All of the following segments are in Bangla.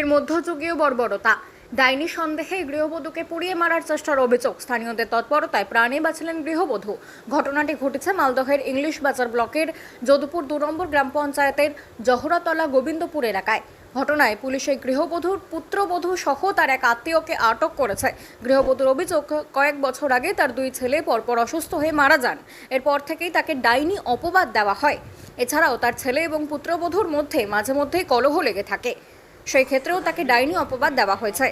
এর মধ্যযুগীয় বর্বরতা। ডাইনি সন্দেহে গৃহবধূকে পুড়িয়ে মারার চেষ্টার অভিযোগ। স্থানীয়দের তৎপরতায় প্রাণে বাঁচলেন গৃহবধূ। ঘটনাটি ঘটেছে মালদহের ইংলিশ বাজার ব্লকের যদুপুর দু নম্বর গ্রাম পঞ্চায়েতের জহরাতলা গোবিন্দপুর এলাকায়। ঘটনায় পুলিশ গৃহবধূর পুত্রবধূ সহ তার এক আত্মীয়কে আটক করেছে। গৃহবধূর অভিযোগ, কয়েক বছর আগে তার দুই ছেলে পরপর অসুস্থ হয়ে মারা যান। এরপর থেকেই তাকে ডাইনি অপবাদ দেওয়া হয়। এছাড়াও তার ছেলে এবং পুত্রবধূর মধ্যে মাঝে মধ্যেই কলহ লেগে থাকে। সেই ক্ষেত্রেও তাকে ডাইনি অপবাদ দেওয়া হয়েছে।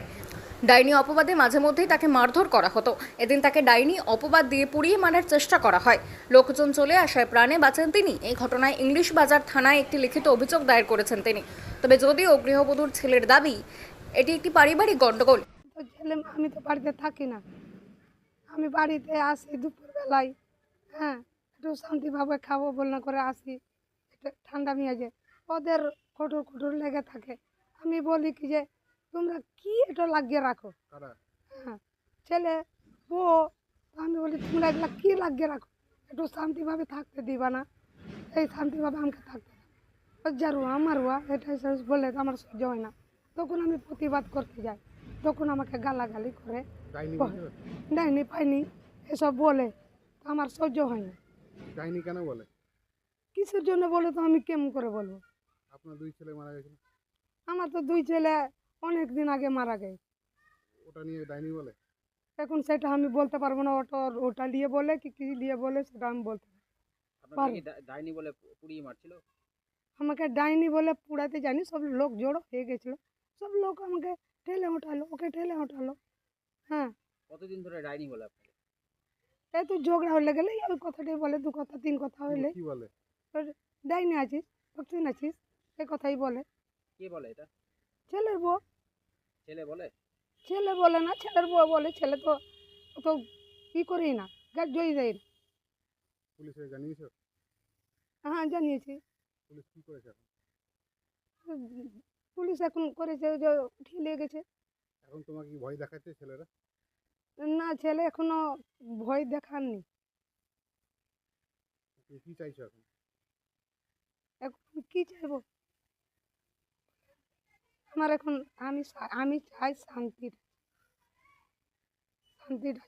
ডাইনি অপবাদে মাঝে মধ্যেই তাকে মারধর করা হতো। এদিন তাকে ডাইনি অপবাদ দিয়ে পুড়িয়ে মারার চেষ্টা করা হয়। লোকজন চলে আসায় প্রাণে বাঁচেন তিনি। এই ঘটনায় ইংলিশ বাজার থানায় একটি লিখিত অভিযোগ দায়ের করেছেন তিনি। তবে যদিও গৃহবধূর ছেলের দাবি, এটি একটি পারিবারিক গণ্ডগোল ছেলে, আমি তো বাড়িতে থাকি না। আমি বাড়িতে আসি দুপুরবেলায়। হ্যাঁ একটু শান্তিভাবে খাব বলনা করে আসি। ঠান্ডা মেয়াজে ওদের কঠোর কঠোর লেগে থাকে। আমি বলি কি যে তোমরা কি এটা লাগিয়ে রাখো? হ্যাঁ ছেলে বউ আমি বলি তোমরা এগুলা কী লাগিয়ে রাখো? একটু শান্তিভাবে থাকতে দিবা না। এই শান্তিভাবে আমাকে থাকতে দাও। ও হুয়া আমার হুয়া এটা তো আমার সহ্য হয় না। তখন আমি প্রতিবাদ করতে যাই। তখন আমাকে গালাগালি করে। ডাইনি পাইনি এসব বলে আমার সহ্য হয় না। ডাইনি কেন বলে? কিসের জন্য বলে তো আমি কেমন করে বলব? আপনার দুই ছেলে মারা গেছিল আমার তো দুই ছেলে অনেক দিন আগে মারা গেছে। ওটা নিয়ে ডাইনি বলে? এখন সেটা আমি বলতে পারব না ওটা ওটা নিয়ে বলে কি কি নিয়ে বলে সেটা আমি বলতে পারব ডাইনি বলে পুড়িয়ে মারছিল? আমাকে ডাইনি বলে পুড়াতে জানি সব লোক জড়ো হয়ে গেছিল। সব লোক আমাকে ঠেলে ওঠালো ওকে ঠেলে ওঠালো হ্যাঁ। কতদিন ধরে ডাইনি বলে আপনাকে? এই তো ঝগড়া হলে গেলে ওই কথাটাই বলে দু কথা তিন কথা হইলে কি বলে? ডাইনি আছিস ভক্তি আছিস এই কথাই বলে। কে বলে এটা? ছেলের বউ। ছেলে বলে? ছেলে বলে না ছেলের বউ বলে ছেলে তো ও তো ই করেই না গাছ জয়ী দেয় না। পুলিশে জানিয়েছো? হ্যাঁ জানিয়েছি। পুলিশ কি করেছে এখন? পুলিশ এখন করেছে যে উঠিয়ে নিয়ে গেছে। এখন তোমাকে কি ভয় দেখাচ্ছে ছেলেরা? না ছেলে এখনও ভয় দেখাননি। কি চাইছো এখন? এখন কী চাইব? আমার এখন আমি আমি চাই শান্তির। শান্তিটা